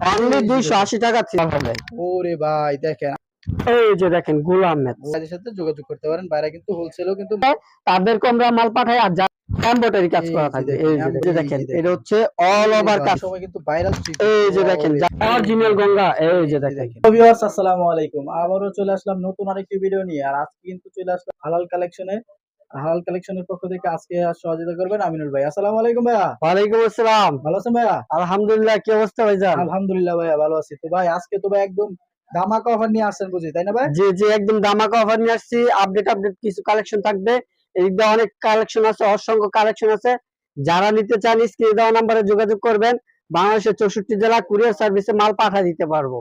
Only দুইশো আশি টাকা থ্রি হবে ওরে ভাই দেখেন। এই যে দেখেন গুল আহমেদ ভাইদের সাথে যোগাযোগ করতে পারেন বাইরে কিন্তু হোলসেলও কিন্তু তাদেরকে আমরা মাল পাঠাই আর এমব্রয়ডারি কাজ করা দেখেন, এই যে দেখেন, এটা হচ্ছে অল ওভার কাজ। কিন্তু ভাইরাল এই যে দেখেন অরিজিনাল গঙ্গা এই যে দেখেন। ভিউয়ার্স আসসালামু আলাইকুম। আবারও চলে আসলাম নতুন আরেকটি ভিডিও নিয়ে। আর আজকে কিন্তু চলে আসলাম হালাল কালেকশনে হালাল কালেকশনের পক্ষ থেকে আজকে সহযোগিতা করবেন আমিনুল ভাই। আসসালামু আলাইকুম ভাইয়া। ওয়ালাইকুম আসসালাম। ভালো আছেন ভাইয়া? আলহামদুলিল্লাহ কি অবস্থা ভাইজান? আলহামদুলিল্লাহ ভাইয়া ভালো আছি। তো ভাই আজকে তো ভাই একদম ধামাকা অফার নিয়ে আসছেন বুঝি তাই না ভাই? জি জি একদম দামাকা অফার নিয়ে আসছি। আপডেট আপডেট কিছু কালেকশন থাকবে। এদিক অনেক কালেকশন আছে অসংখ্য কালেকশন আছে। যারা নিতে চান স্ক্রিনে দেওয়া নাম্বারে যোগাযোগ করবেন। বাংলাদেশের চৌষট্টি জেলা কুরিয়ার সার্ভিসে মাল পাঠা দিতে পারব।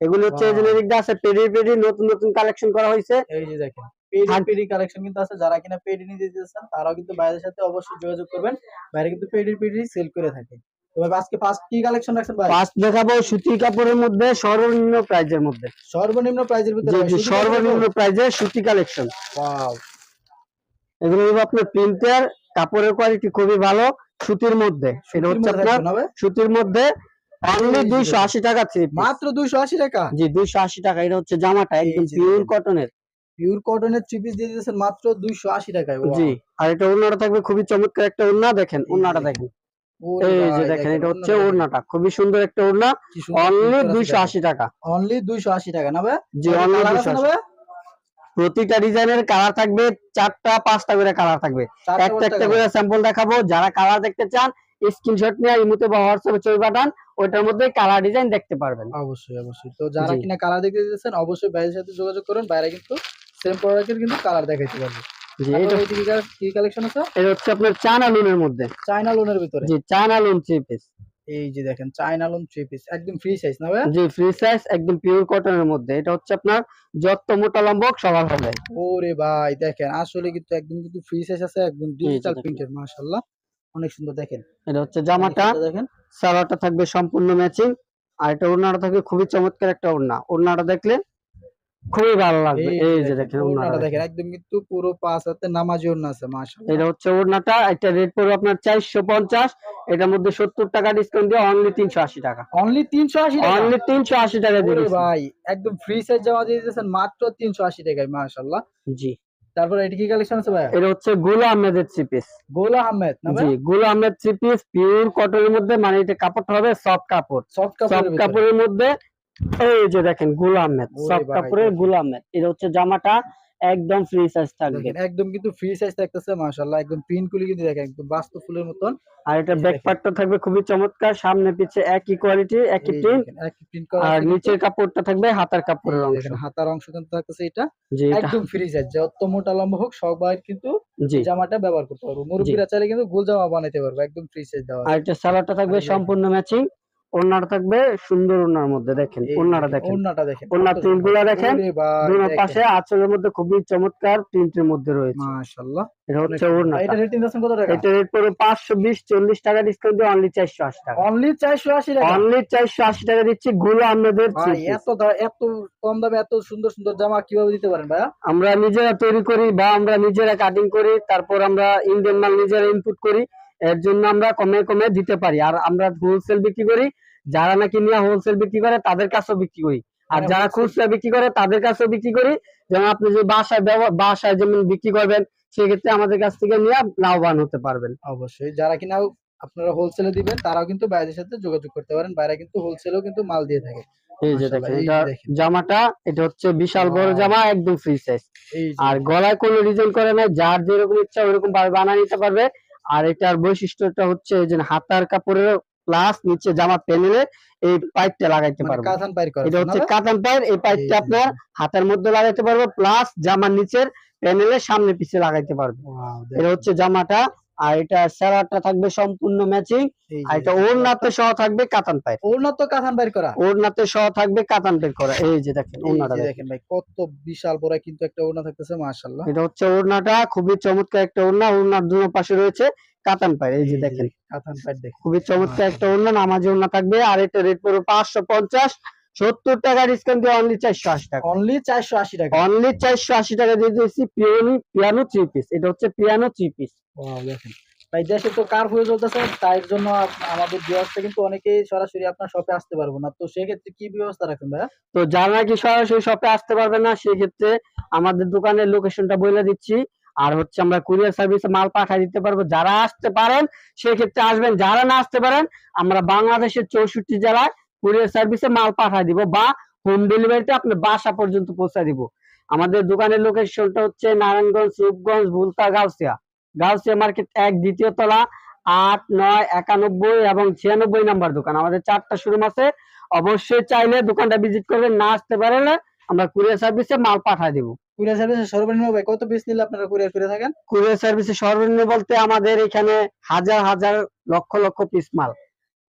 এগুলো হচ্ছে. এদিক দিয়ে আছে পেডি পেডি নতুন নতুন কালেকশন করা হয়েছে। এই যে দেখেন। পেডি পেডি কালেকশন কিন্তু আছে। যারা কিনা পেডি নিতে চান তারাও কিন্তু বাইরের সাথে অবশ্যই যোগাযোগ করবেন। বাইরে কিন্তু পেডি পেডি সেল করে থাকে। আজকে ফার্স্ট কি কালেকশন রাখছেন ভাই? ফার্স্ট দেখাবো সুতির কাপড়ের মধ্যে সর্বনিম্ন প্রাইজের মধ্যে। সর্বনিম্ন প্রাইজের ভিতরে সর্বনিম্ন প্রাইজের সুতি কালেকশন ওয়াও এগুলো আপনার প্রিন্টার কাপড়ের কোয়ালিটি খুবই ভালো সুতির মধ্যে। সেটা হচ্ছে আপনার সুতির মধ্যে অনলি এই যে। দুইশো আশি টাকা থ্রি মাত্র দুইশো আশি টাকা? জি দুইশো আশি টাকা। এটা হচ্ছে জামাটা একদম পিওর। কটনের পিওর কটনের থ্রি পিস দিয়ে দিয়েছেন মাত্র দুইশো আশি টাকায়। জি আর এটা ওড়নাটা থাকবে খুবই চমৎকার একটা ওড়না দেখেন ওড়নাটা দেখেন। দেখেন এই যে দেখেন এটা হচ্ছে ওড়নাটা ওড়নাটা খুবই সুন্দর একটা ওড়না অনলি print করা দুইশো আছে আশি টাকা। অনলি দুইশো আশি টাকা না ভাই? জি অনলি colour দুইশো আছে না আশি। ভাই? প্রতিটা ডিজাইনের কালার থাকবে চারটা পাঁচটা করে কালার থাকবে। একটা একটা করে স্যাম্পল দেখাবো যারা কালার দেখতে চান স্ক্রিনশট নিয়ে ইমুতে বা হোয়াটসঅ্যাপে ছবি পাঠান ওইটার মধ্যে কালার ডিজাইন দেখতে পারবেন। অবশ্যই অবশ্যই। তো যারা কিনা কালার দেখতে অবশ্যই বাইরের সাথে যোগাযোগ করুন বাইরে কিন্তু সেম প্রোডাক্টের কিন্তু কালার দেখাইতে পারবে। কি কালেকশন আছে? এটা হচ্ছে আপনার চায়না লুনের মধ্যে। চায়না লোনের ভিতরে। জি চায়না লুন থ্রি পিস এই যে দেখেন চায়না লোন থ্রি পিস একদম ফ্রি সাইজ না ভাই জি ফ্রি সাইজ একদম পিওর কটনের মধ্যে। এটা হচ্ছে আপনার যত মোটা লম্বা সবার হবে। ওরে ভাই দেখেন আসলে কিন্তু একদম কিন্তু ফ্রি সাইজ আছে একদম ডিজিটাল। প্রিন্টের মাশাআল্লাহ। অনেক সুন্দর দেখেন। এটা হচ্ছে জামাটা। দেখেন সালোয়ারটা থাকবে সম্পূর্ণ ম্যাচিং আর এটা ওড়নাটা থাকবে খুবই চমৎকার একটা ওড়না। ওড়নাটা দেখলে খুবই ভালো লাগবে। এই যে দেখেন ওড়নাটা দেখেন একদম কিন্তু পুরো পাঁচ হাতে নামাজি ওড়না আছে মাশাআল্লাহ। এটা হচ্ছে ওড়নাটা একটা রেট পড়বে আপনার চারশো পঞ্চাশ এটার মধ্যে সত্তর টাকা ডিসকাউন্ট দিয়ে অনলি তিনশো আশি টাকা। অনলি 380 টাকা? অনলি তিনশো আশি টাকা দিয়ে ভাই একদম ফ্রি সাইজ জামা দিয়ে দিয়েছেন মাত্র 380 টাকায় মাশাআল্লাহ। জি। তারপরে এটা কি কালেকশন আছে ভাই এটা হচ্ছে গুলা আহমেদের থ্রি পিস গোলা আহমেদ না জি গুলা আহমেদ থ্রি পিস পিওর কটনের মধ্যে মানে এটা কাপড়টা হবে সফট কাপড়। সফট কাপড়ের মধ্যে এই যে দেখেন গুল আহমেদ ওরে সফট কাপড়ের দেখেন। গুল এটা হচ্ছে জামাটা একদম ফ্রি সাইজ থাকবে। একদম কিন্তু ফ্রি সাইজ থাকতেছে মাশাআল্লাহ একদম প্রিন্ট গুলি কিন্তু দেখেন একদম বাস্তব ফুলের মতন। আর এটা ব্যাক। পার্টটা থাকবে খুবই চমৎকার সামনে পিছে একই কোয়ালিটি একই প্রিন্ট একই প্রিন্ট করা আর নিচের কাপড়টা থাকবে হাতার কাপড়ের অংশ। হাতার অংশ কিন্তু থাকতেছে এটা। একদম ফ্রি সাইজ যত মোটা লম্বা হোক সবাই কিন্তু জামাটা ব্যবহার করতে পারব। মুরব্বীরা চাইলে কিন্তু গোল জামা বানাইতে পারবে একদম ফ্রি সাইজ দেওয়া আর এটা সালোয়ারটা থাকবে। সম্পূর্ণ ম্যাচিং ওড়নাটা থাকবে সুন্দর ওড়নার মধ্যে দেখেন এই ওড়নাটা দেখেন, দেখেন ওড়নাটা দেখেন। ওড়নার কত print গুলা সুন্দর। দেখেন, দুনো পাশে আঁচলের মধ্যে খুবই চমৎকার প্রিন্টের মধ্যে রয়েছে। মাশাআল্লাহ এটা হচ্ছে। ওড়নাটা। এটা রেটিং দিচ্ছেন কত টাকা? এটা রেট পাঁচশো বিশ চল্লিশ টাকা ডিসকাউন্ট দিয়ে অনলি চারশো আশি টাকা। অনলি 480 টাকা? অনলি চারশো আশি টাকা দিচ্ছি গুলো আহমেদের ভাই এত এত কম দামে এত সুন্দর সুন্দর জামা কীভাবে দিতে পারেন ভাইয়া? আমরা নিজেরা তৈরি করি বা আমরা নিজেরা কাটিং করি তারপর আমরা ইন্ডিয়ান মাল নিজেরা ইনপুট করি। এর জন্য আমরা কমে কমে দিতে পারি। আর আমরা হোলসেল বিক্রি করি যারা নাকি নিয়ে হোলসেল বিক্রি করে তাদের কাছেও বিক্রি করি। আর মানে যারা খুচরা বিক্রি করে তাদের কাছেও বিক্রি করি। যেমন আপনি যে বাসায় বাসায় যেমন বিক্রি করবেন সেক্ষেত্রে আমাদের কাছ থেকে নিয়ে লাভবান হতে পারবেন। অবশ্যই। যারা কিনা আপনারা হোলসেলে দিবেন তারাও কিন্তু বাইরের সাথে যোগাযোগ করতে পারেন। বাইরে কিন্তু হোলসেলেও কিন্তু মাল দিয়ে থাকে। এই যে দেখেন এটা জামাটা এটা হচ্ছে বিশাল বড় জামা একদম ফ্রি সাইজ আর গলায় কোনো ডিজাইন করে না যার যেরকম ইচ্ছা ওরকম বানিয়ে নিতে পারবে। আর এটার বৈশিষ্ট্যটা হচ্ছে যে হাতার কাপড়ের প্লাস নিচে জামা প্যানেলে এই পাইপটা লাগাইতে মানে পারবে। কাঁথান পাইর করা এটা হচ্ছে কাতান পায়ের এই পাইপটা আপনার হাতের মধ্যে লাগাইতে পারবে প্লাস জামার নিচের প্যানেলের সামনে পিছে লাগাইতে পারবে? এটা হচ্ছে জামাটা আর এটা স্যালাডটা থাকবে সম্পূর্ণ ম্যাচিং আর এটা। ওড়নাতে সহ থাকবে কাতান পায়ের। ওড়না তো কাঁথান বাইর করা? ওড়নাতে সহ থাকবে কাতান বের করা। এই যে দেখেন ওড়নাটা দেখেন। দেখেন ভাই কত বিশাল বড় কিন্তু একটা ওড়না থাকতেছে মাশাআল্লাহ। এটা হচ্ছে ওড়নাটা খুবই চমৎকার একটা ওড়না। ওড়নার দুনো পাশে রয়েছে কাতান পায়ের এই যে দেখেন। কাঁথান পাইর দেখেন। খুবই চমৎকার একটা ওড়না নামাজি ওড়না থাকবে। আর এটা রেট পড়বে পাঁচশো পঞ্চাশ। সত্তর টাকা ডিসকাউন্ট দিয়ে অনলি চারশো আশি টাকা। অনলি 480 টাকা। অনলি চারশো আশি টাকা দিয়ে দিয়েছি পিয়ানো পিয়ানো থ্রি পিস এটা হচ্ছে পিয়ানো থ্রি পিস ওয়াও দেখেন। ভাই দেশে তো কারফিউ চলতেছে তাই জন্য আমাদের ভিউয়ার্সটা কিন্তু অনেকেই সরাসরি আপনার শপে আসতে পারব না। তো সেক্ষেত্রে কি ব্যবস্থা রাখেন ভাইয়া? তো যারা নাকি সরাসরি শপে আসতে পারবে না সেক্ষেত্রে আমাদের দোকানের লোকেশনটা বলে দিচ্ছি। আর হচ্ছে আমরা কুরিয়ার সার্ভিসে মাল পাঠিয়ে দিতে পারব। যারা আসতে পারেন, সেক্ষেত্রে আসবেন। যারা না আসতে পারেন, আমরা বাংলাদেশের চৌষট্টি জেলায় কুরিয়ার সার্ভিসে মাল পাঠিয়ে দিব বা হোম ডেলিভারিতে আপনার বাসা পর্যন্ত পৌঁছে দিব। আমাদের দোকানের লোকেশনটা হচ্ছে নারায়ণগঞ্জ, রূপগঞ্জ, ভুলতা, গাউসিয়া। গাউসিয়া মার্কেট এক, দ্বিতীয় তলা, আট, নয়, একানব্বই এবং ছিয়ানব্বই নাম্বার দোকান। আমাদের চারটা শোরুম আছে। অবশ্যই চাইলে দোকানটা ভিজিট করবেন। না আসতে পারলে আমরা কুরিয়ার সার্ভিসে মাল পাঠিয়ে দিব। কুরিয়ার সার্ভিসে সর্বনিম্ন ভাই কত পিস নিলে আপনারা কুরিয়ার করে থাকেন? কুরিয়ার সার্ভিসে সর্বনিম্ন বলতে আমাদের এখানে হাজার হাজার লক্ষ লক্ষ পিস মাল।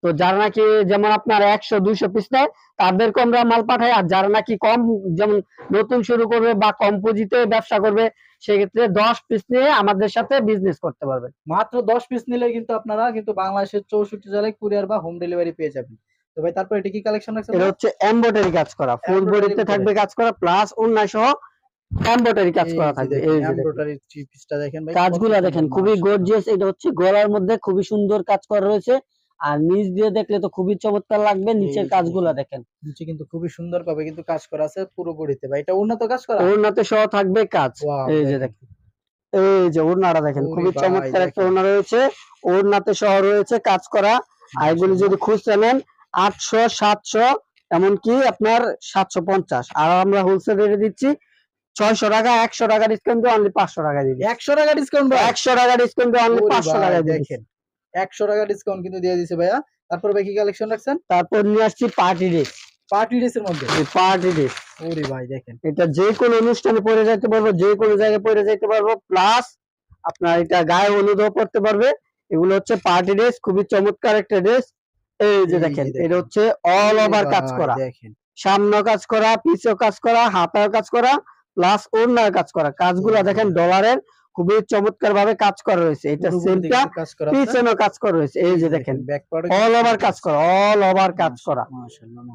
তো যারা নাকি যেমন আপনার একশো দুইশো পিস নেয় তাদেরকে আমরা মাল পাঠাই। আর যারা নাকি কম যেমন নতুন শুরু করবে বা কম পুঁজিতে ব্যবসা করবে সেক্ষেত্রে দশ পিস নিয়ে আমাদের সাথে বিজনেস করতে পারবেন। মাত্র দশ পিস নিলে কিন্তু আপনারা কিন্তু বাংলাদেশের চৌষট্টি জেলায় কুরিয়ার বা হোম ডেলিভারি পেয়ে যাবেন। তো ভাই তারপর এটা কি কালেকশন রাখছেন? এটা হচ্ছে এমব্রয়ডারি কাজ করা ফুল বডিতে থাকবে কাজ করা প্লাস অন্যায় সহ এমব্রয়ডারি কাজ করা থাকবে এই যে দেখেন। এমব্রয়ডারি থ্রি পিসটা দেখেন ভাই কাজগুলো দেখেন খুবই গর্জিয়াস এটা হচ্ছে গলার মধ্যে খুবই সুন্দর কাজ করা রয়েছে। আর নিচ দিয়ে দেখলে তো খুবই চমৎকার লাগবে নিচের কাজগুলো দেখেন। দেখেন। নিচে কিন্তু খুবই সুন্দর ভাবে কিন্তু কাজ করা আছে পুরো বডিতে। ভাই এটা উন্নত কাজ করা? ওড়নাতে সহ থাকবে কাজ। এই যে দেখেন। এই যে ওড়নাটা দেখেন খুবই চমৎকার একটা। ওড়না রয়েছে। ওড়নাতে সহ রয়েছে কাজ করা। আর এগুলি যদি খুচরা নেন আটশো সাতশো এমনকি আপনার সাতশো পঞ্চাশ। আর আমরা হোলসেল রেটে দিচ্ছি ছয়শো টাকা একশো টাকা ডিসকাউন্ট দিয়ে অনলি পাঁচশো টাকা দিয়ে একশো টাকা ডিসকাউন্ট একশো টাকা ডিসকাউন্ট দিয়ে অনলি পাঁচশো টাকা দেখেন। একশো টাকা ডিসকাউন্ট কিন্তু দিয়ে দিছে ভাইয়া। তারপর ভাই কি কালেকশন রাখছেন? তারপর নিয়ে আসছি পার্টি ড্রেস পার্টি ড্রেসের মধ্যে? পার্টি ড্রেস ওরে ভাই দেখেন। এটা যে কোনো অনুষ্ঠানে পরে যেতে পারব যে কোনো জায়গায় পরে যেতে পারব। প্লাস আপনার এটা গায়ে হলুদও পড়তে পারবে। এগুলো হচ্ছে পার্টি ড্রেস খুবই চমৎকার একটা ড্রেস এই যে দেখেন। এটা হচ্ছে অল ওভার কাজ করা। দেখেন। সামনে কাজ করা পিছেও কাজ করা হাতায় কাজ করা। প্লাস ওড়নার কাজ করা। কাজগুলো দেখেন। ডলারের খুবই চমৎকার ভাবে কাজ করা রয়েছে। এটা সেমটা কিন্তু কাজ করা রয়েছে। এই যে দেখেন অল ওভার কাজ করা অল ওভার কাজ করা।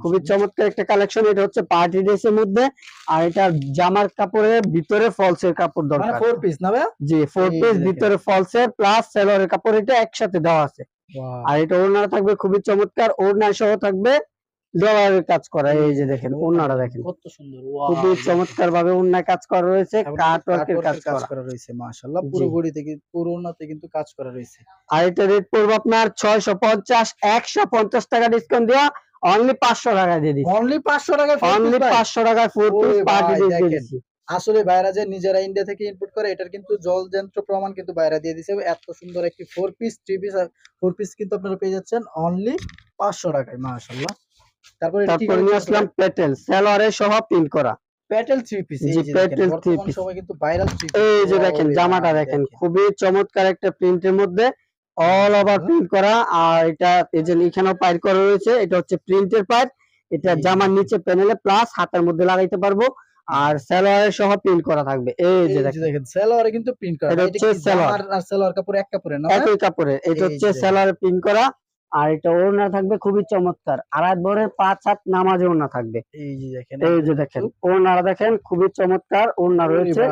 খুবই চমৎকার একটা কালেকশন এটা হচ্ছে পার্টি ড্রেসের মধ্যে। আর এটা জামার কাপড়ের ভিতরে ফলসের কাপড় মানে দরকার। ফোর পিস না ভাইয়া? জি ফোর পিস। ভিতরে ফলসের প্লাস সেলরের কাপড় এটা একসাথে দেওয়া আছে। আর এটা ওড়না থাকবে খুবই চমৎকার। ওড়না সহ থাকবে ডলারের কাজ করা এই যে দেখেন ওড়নাটা দেখেন। কত সুন্দর খুবই চমৎকার ভাবে ওড়নায় কাজ করা রয়েছে কাট ওয়ার্কের কাজ করা। রয়েছে মাশাআল্লাহ। পুরো। বডি থেকে পুরো ওনাতে কিন্তু কাজ করা রয়েছে। আর এটা রেট পড়বে আপনার ছয়শো পঞ্চাশ একশো পঞ্চাশ টাকা ডিসকাউন্ট দেওয়া অনলি পাঁচশো টাকা দিয়ে দিচ্ছি। অনলি 500 টাকা অনলি পাঁচশো টাকায় ফোর পিস পার্টি দিয়ে দিচ্ছি। আসলে বাইরা যে নিজেরা ইন্ডিয়া থেকে ইনপুট করে এটার কিন্তু জল যন্ত্র প্রমাণ কিন্তু বাইরা দিয়ে দিছে। এত সুন্দর একটি four piece three piece four piece কিন্তু আপনারা পেয়ে যাচ্ছেন অনলি পাঁচশো টাকায় মাশাআল্লাহ। তারপরে তারপর নিয়ে আসলাম পেটেল সেলরে সহ প্রিন্ট করা প্যাটেল থ্রি পিস এই জি, যে three বর্তমান piece। সময় কিন্তু ভাইরাল থ্রি এই যে দেখেন জামাটা দেখেন খুবই চমৎকার একটা প্রিন্টের মধ্যে অল ওভার। প্রিন্ট করা আর এটা এই যে এখানেও পাইর করা রয়েছে এটা হচ্ছে প্রিন্টের পাইর এটা জামার নিচে প্যানেলে প্লাস হাতের মধ্যে লাগাইতে পারব আর সেলোয়ারের সহ প্রিন্ট করা থাকবে এই যে দেখেন দেখেন কিন্তু প্রিন্ট করা এটা হচ্ছে সালোয়ার। আর সেলোয়ার কাপড় এক কাপড়ে না একই কাপড়ের এটা হচ্ছে। সেলোয়ারে প্রিন্ট করা আর এটা ওড়না থাকবে খুবই চমৎকার। আড়াই ভরের পাঁচ হাত নামাজে ওড়না থাকবে। এই যে দেখেন এই যে দেখেন খুবই চমৎকার ওড়না রয়েছে।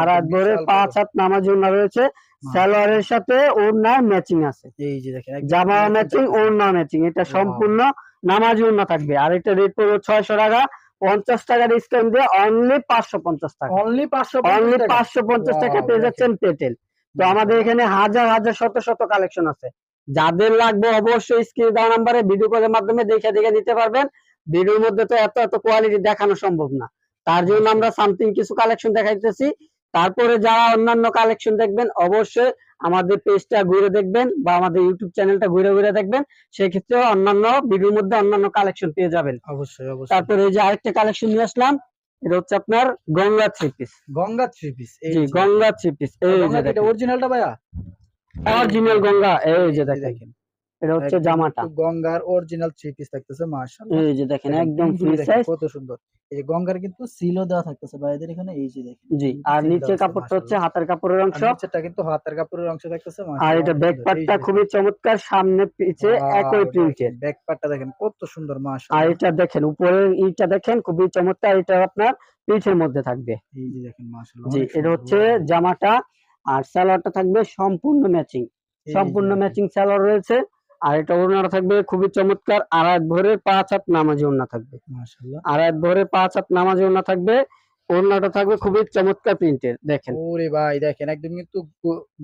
আট ভরের পাঁচ। হাত নামাজি ওড়না রয়েছে। সালোয়ারের সাথে ওড়নার ম্যাচিং আছে। এই যে দেখেন জামা ম্যাচিং। ওড়না ম্যাচিং এটা. সম্পূর্ণ নামাজি ওড়না থাকবে। আর এটা রেট পড়বে ছয়শো টাকা। পঞ্চাশ টাকা ডিসকাউন্ট দিয়ে অনলি পাঁচশো পঞ্চাশ টাকা। অনলি পাঁচশো অনলি পাঁচশো পঞ্চাশ টাকা পেয়ে যাচ্ছেন পেটেল তো আমাদের এখানে হাজার হাজার শত শত কালেকশন আছে। যাদের লাগবে অবশ্যই স্ক্রিন দেওয়া নাম্বারে ভিডিও কলের মাধ্যমে দেখে দেখে নিতে পারবেন। ভিডিওর মধ্যে তো এত এত কোয়ালিটি দেখানো সম্ভব না। তার জন্য আমরা সামথিং কিছু কালেকশন দেখাইতেছি। তারপরে যারা অন্যান্য কালেকশন দেখবেন অবশ্যই আমাদের পেজটা ঘুরে দেখবেন বা আমাদের ইউটিউব চ্যানেলটা ঘুরে ঘুরে দেখবেন। সেক্ষেত্রে অন্যান্য ভিডিওর মধ্যে অন্যান্য কালেকশন পেয়ে যাবেন। অবশ্যই অবশ্যই। তারপরে এই যে আরেকটা কালেকশন নিয়ে আসলাম এটা হচ্ছে আপনার Ganga three piece Ganga three piece এই গঙ্গা থ্রি পিস এই অরিজিনালটা ভাইয়া? অরিজিনাল গঙ্গা এই যে দেখেন। এটা হচ্ছে জামাটা। গঙ্গার অরিজিনাল থ্রি পিস থাকতেছে মাশাআল্লাহ। এই যে দেখেন একদম ফ্রি সাইজ কত সুন্দর। এই যে গঙ্গার কিন্তু সিলও দেওয়া থাকতেছে ভাইদের এখানে এই যে দেখেন। জি আর নিচের কাপড়টা হচ্ছে মাশাআল্লাহ। হাতের কাপড়ের অংশ। নিচেরটা কিন্তু হাতের কাপড়ের অংশ থাকতেছে আর এটা ব্যাক পার্টটা খুবই চমৎকার সামনে পিছে একই প্রিন্টের ব্যাক পার্টটা দেখেন কত সুন্দর আর এটা দেখেন উপরের ইটা দেখেন খুবই চমৎকার এটা আপনার পিঠের মধ্যে থাকবে। এই যে দেখেন মাশাআল্লাহ জি এটা হচ্ছে জামাটা আর সালোয়ারটা থাকবে সম্পূর্ণ ম্যাচিং সম্পূর্ণ ম্যাচিং সালোয়ার রয়েছে। আর এটা ওড়নাটা থাকবে খুবই চমৎকার আর এক ভোরের পাঁচ হাত নামাজি ওড়না থাকবে। এক ভোরের পাঁচ হাত নামাজি ওড়না থাকবে। ওড়নাটা থাকবে খুবই চমৎকার প্রিন্টের দেখেন। ওরে ভাই দেখেন একদম কিন্তু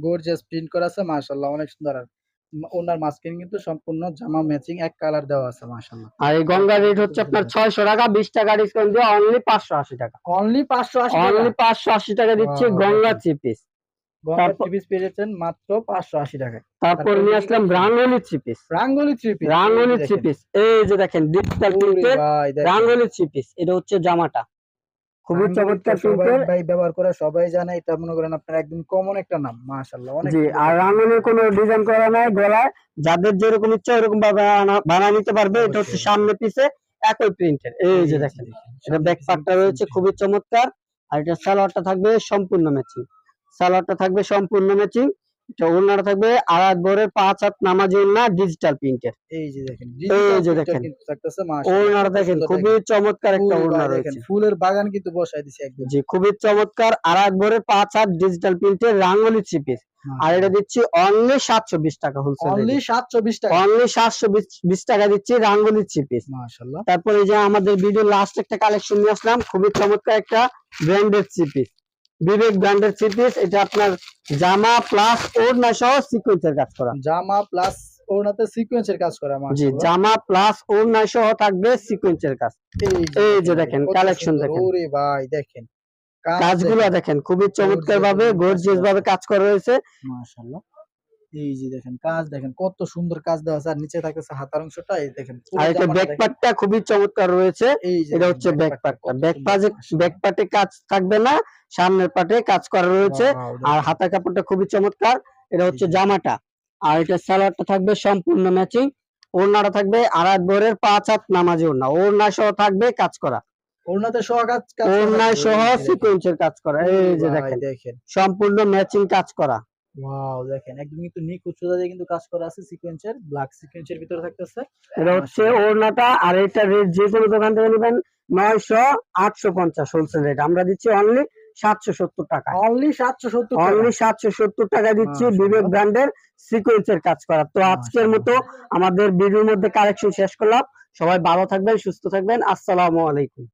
গর্জিয়াস প্রিন্ট করা আছে মাশাআল্লাহ অনেক সুন্দর। আর ওনার মাঝখানে কিন্তু সম্পূর্ণ জামা ম্যাচিং এক কালার দেওয়া আছে মাশাআল্লাহ। আর এই গঙ্গা রেট হচ্ছে আপনার ছয়শো টাকা বিশ টাকা ডিসকাউন্ট দিয়ে অনলি পাঁচশো আশি টাকা। অনলি 580 অনলি টাকা? পাঁচশো আশি টাকা দিচ্ছে গঙ্গা দেখেন। পিস গঙ্গা তারপর- থ্রি পিস পেয়ে যাচ্ছেন মাত্র 580 টাকায়। তারপর তারপর নিয়ে আসলাম Rangoli three piece Rangoli three piece Rangoli three piece এই যে দেখেন ডিজিটাল প্রিন্টের রাঙ্গলি থ্রি পিস এটা হচ্ছে জামাটা। খুবই চমৎকার সবাই প্রিন্টের ভাই ব্যবহার করে সবাই জানে এটা মনে করেন আপনার একদম কমন একটা নাম মাশাআল্লাহ অনেক জি আর রাঙ্গলির কোনো ডিজাইন করা নাই গলায়। যাদের যেরকম ইচ্ছা ওরকম ভাবে বানা- নিতে পারবে। এটা হচ্ছে সামনে পিছে একই প্রিন্টের এই যে দেখেন এটা ব্যাক পার্টটা রয়েছে খুবই চমৎকার। আর এটা সালোয়ারটা থাকবে সম্পূর্ণ ম্যাচিং সালোয়ারটা থাকবে সম্পূর্ণ ম্যাচিং ওড়নাটা থাকবে আড়াত ভরের পাঁচ হাত নামাজি ওড়না ডিজিটাল প্রিন্টের এই যে দেখেন এই যে দেখেন। ওড়নাটা খুবই চমৎকার একটা ওড়না রয়েছে। ফুলের বাগান কিন্তু বসাই দিছে একদম। জি খুবই চমৎকার আড়াত ভরের পাঁচ হাত ডিজিটাল প্রিন্টের রাঙ্গলি থ্রি পিস আর এটা দিচ্ছি অনলি সাতশো বিশ টাকা হোলসেল অনলি 720 টাকা। অনলি সাতশো বিশ টাকা দিচ্ছি রাঙ্গলি থ্রি পিস মাশাআল্লাহ। তারপরে যে আমাদের ভিডিও লাস্ট একটা কালেকশন নিয়ে আসলাম খুবই চমৎকার একটা ব্র্যান্ডেড থ্রি পিস বিবেক ব্র্যান্ডের থ্রি পিস এটা আপনার জামা প্লাস ওড়না সহ সিকোয়েন্সের কাজ করা। জামা প্লাস ওড়নাতে সিকোয়েন্সের কাজ করা জি জামা প্লাস ওড়না সহ থাকবে সিকোয়েন্সের কাজ। এই যে দেখেন, কালেকশন দেখেন। ওরে ভাই দেখেন। কাজ কাজগুলো দেখেন, খুবই চমৎকার ভাবে গর্জিয়াস ভাবে কাজ করা রয়েছে মাশাআল্লাহ। এই যে দেখেন কাজ দেখেন কত সুন্দর কাজ দেওয়া আছে। আর নিচে থাকতেছে হাতার অংশটা এই দেখেন আর এটা জামাটা ব্যাক দেখেন। পার্টটা খুবই চমৎকার রয়েছে। এটা হচ্ছে back ব্যাক part টা। পার্টটা কত ব্যাক সুন্দর, পার্টে মাশাআল্লাহ। ব্যাক পার্টে কাজ থাকবে না সামনের পার্টে কাজ করা রয়েছে। আর হাতা কাপড়টা খুবই চমৎকার। এটা হচ্ছে জামাটা। আর এটা সালোয়ারটা থাকবে সম্পূর্ণ ম্যাচিং ওড়নাটা থাকবে ভরের পাঁচ হাত নামাজি ওড়না। ওড়না সহ থাকবে কাজ করা। ওড়নাতে সহ কাজ ওড়না সহ। সিকোয়েন্সের কাজ করা। এই যে দেখেন। সম্পূর্ণ ম্যাচিং কাজ করা। ওয়াও দেখেন একদম কিন্তু নিখুঁত সোজা দিয়ে কিন্তু কাজ করা আছে সিকোয়েন্সের ব্ল্যাক সিকোয়েন্সের ভিতরে থাকতেছে। এটা হচ্ছে ওড়নাটা আর এটা রেট যে কোনো দোকান থেকে নেবেন নয়শো আটশো পঞ্চাশ হোলসেল রেট আমরা দিচ্ছি অনলি সাতশো সত্তর টাকা। অনলি 770 টাকা। অনলি সাতশো সত্তর টাকা দিচ্ছি বিবেক ব্র্যান্ডের সিকোয়েন্সের কাজ করা। তো আজকের মতো আমাদের ভিডিওর মধ্যে কালেকশন শেষ করলাম। সবাই ভালো থাকবেন সুস্থ থাকবেন। আসসালামু আলাইকুম।